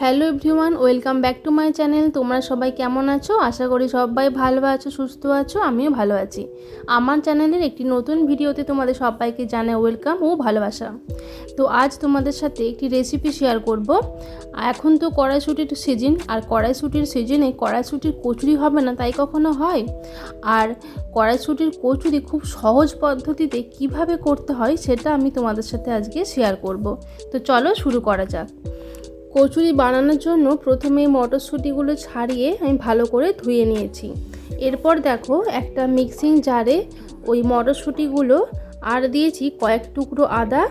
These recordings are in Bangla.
Hello everyone, welcome back to my channel. তোমরা সবাই কেমন আছো? আশা করি সবাই ভালো আছো, সুস্থ আছো, আমিও ভালো আছি। আমার চ্যানেলের একটি নতুন ভিডিওতে তোমাদের সবাইকে জানাই ওয়েলকাম ও ভালোবাসা। তো আজ তোমাদের সাথে একটি রেসিপি শেয়ার করব। এখন তো কড়াইশুটির সিজন, আর কড়াইশুটির সিজনে কড়াইশুটির কচুরি হবে না, তাই কখনো হয়? আর কড়াইশুটির কচুরি খুব সহজ পদ্ধতিতে কীভাবে করতে হয়, সেটা আমি তোমাদের সাথে আজকে শেয়ার করব। তো চলো শুরু করা যাক। কচুরি বানানোর জন্য প্রথমে মটরশুঁটিগুলো ছাড়িয়ে আমি ভালো করে ধুয়ে নিয়েছি। এরপর দেখো একটা মিক্সিং জারে ওই মটরশুঁটিগুলো আর দিয়েছি কয়েক টুকরো আদা,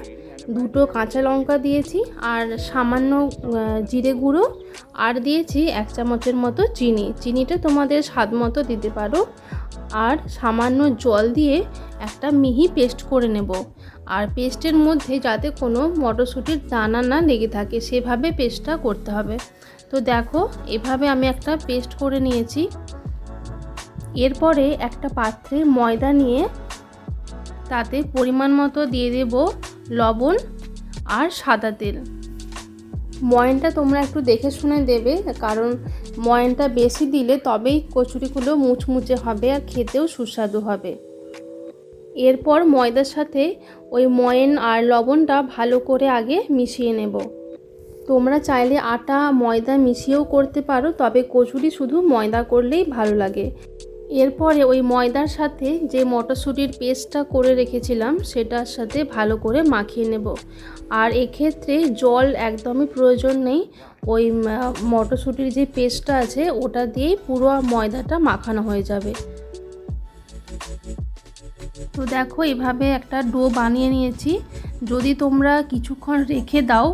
দুটো কাঁচা লঙ্কা দিয়েছি আর সামান্য জিরে গুঁড়ো আর দিয়েছি এক চামচের মতো চিনি। চিনিটা তোমাদের স্বাদ মতো দিতে পারো। আর সামান্য জল দিয়ে একটা মিহি পেস্ট করে নেব। আর পেস্টের মধ্যে যাতে কোনো মটরশুঁটির দানা না লেগে থাকে, সেভাবে পেস্টটা করতে হবে। তো দেখো, এভাবে আমি একটা পেস্ট করে নিয়েছি। এরপরে একটা পাত্রে ময়দা নিয়ে তাতে পরিমাণ মতো দিয়ে দেব লবণ আর সাদা তেল। ময়নটা তোমরা একটু দেখে শুনে দেবে, কারণ ময়নটা বেশি দিলে তবেই কচুরিগুলো মুচমুচে হবে আর খেতেও সুস্বাদু হবে। এরপর ময়দার সাথে ওই ময়ন আর লবণটা ভালো করে আগে মিশিয়ে নেব। তোমরা চাইলে আটা, ময়দা মিশিয়েও করতে পারো, তবে কচুরি শুধু ময়দা করলেই ভালো লাগে। এরপরে ওই ময়দার সাথে যে মটরশুঁটির পেস্টটা করে রেখেছিলাম, সেটার সাথে ভালো করে মাখিয়ে নেব। আর এক্ষেত্রে জল একদমই প্রয়োজন নেই, ওই মটরশুঁটির যে পেস্টটা আছে, ওটা দিয়েই পুরো ময়দাটা মাখানো হয়ে যাবে। তো দেখো, এভাবে একটা ডো বানিয়ে নিয়েছি। যদি তোমরা কিছুক্ষণ রেখে দাও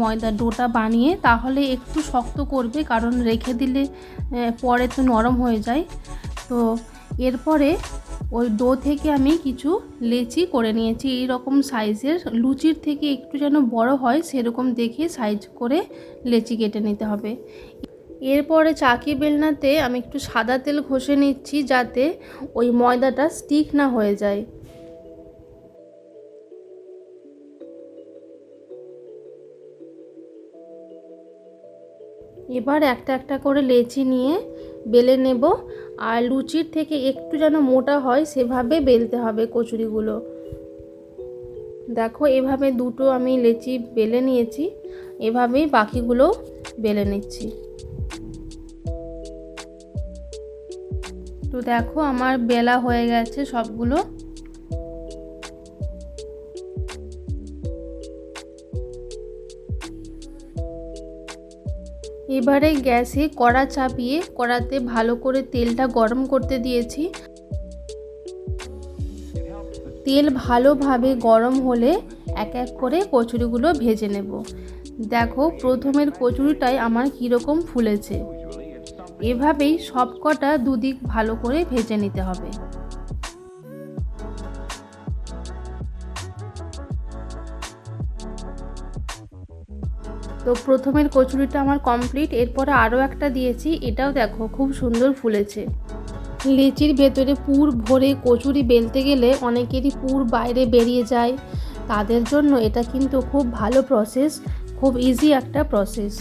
ময়দার ডোটা বানিয়ে, তাহলে একটু শক্ত করবে, কারণ রেখে দিলে পরে তো নরম হয়ে যায়। তো এরপরে ওই ডো থেকে আমি কিছু লেচি করে নিয়েছি। এই রকম সাইজের, লুচির থেকে একটু যেন বড় হয়, সেরকম দেখে সাইজ করে লেচি কেটে নিতে হবে। এরপরে চাকি বেলনাতে আমি একটু সাদা তেল ঘষে নিচ্ছি যাতে ওই ময়দাটা স্টিক না হয়ে যায়। এবার একটা একটা করে লেচি নিয়ে বেলে নেব আর লুচির থেকে একটু যেন মোটা হয় সেভাবে বেলতে হবে কচুরিগুলো। দেখো এভাবে দুটো আমি লেচি বেলে নিয়েছি, এভাবেই বাকিগুলো বেলে নিচ্ছি। তো দেখো আমার বেলা হয়ে গেছে সবগুলো। এবারে গ্যাসে কড়া চাপিয়ে কড়াতে ভালো করে তেলটা গরম করতে দিয়েছি। তেল ভালোভাবে গরম হলে এক এক করে কচুরিগুলো ভেজে নেব। দেখো প্রথমের কচুরিটাই আমার কীরকম ফুলেছে। এভাবেই সব কটা দুদিক ভালো করে ভেজে নিতে হবে। তো প্রথমের কচুরিটা আমার কমপ্লিট, এরপরে আরও একটা দিয়েছি, এটাও দেখো খুব সুন্দর ফুলেছে। লিচির ভেতরে পুর ভরে কচুরি বেলতে গেলে অনেকেরই পুর বাইরে বেরিয়ে যায়, তাদের জন্য এটা কিন্তু খুব ভালো প্রসেস খুব ইজি একটা প্রসেস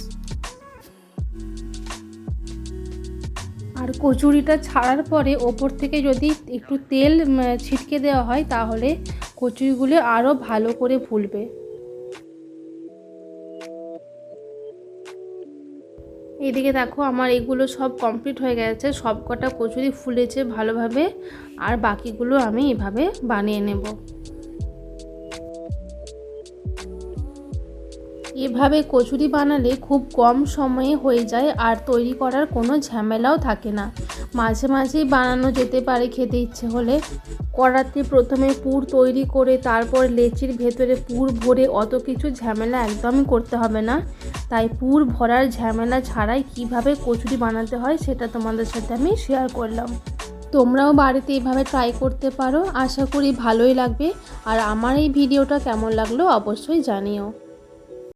কচুরিটা ছাড়ার পরে ওপর থেকে যদি একটু তেল ছিটকে দেওয়া হয়, তাহলে কচুরিগুলো আরও ভালো করে ফুলবে। এদিকে দেখো আমার এগুলো সব কমপ্লিট হয়ে গেছে। সব কটা কচুরি ফুলেছে ভালোভাবে। আর বাকিগুলো আমি এভাবে বানিয়ে নেব। এভাবে কচুরি বানালে খুব কম সময়ে হয়ে যায় আর তৈরি করার কোনো ঝামেলাও থাকে না। মাঝে মাঝেই বানানো যেতে পারে খেতে ইচ্ছে হলে। কড়াতে প্রথমে পুর তৈরি করে তারপর লেচির ভেতরে পুর ভরে অত কিছু ঝামেলা একদমই করতে হবে না। তাই পুর ভরার ঝামেলা ছাড়াই কীভাবে কচুরি বানাতে হয় সেটা তোমাদের সাথে আমি শেয়ার করলাম। তোমরাও বাড়িতে এইভাবে ট্রাই করতে পারো। আশা করি ভালোই লাগবে। আর আমার এই ভিডিওটা কেমন লাগল অবশ্যই জানিও।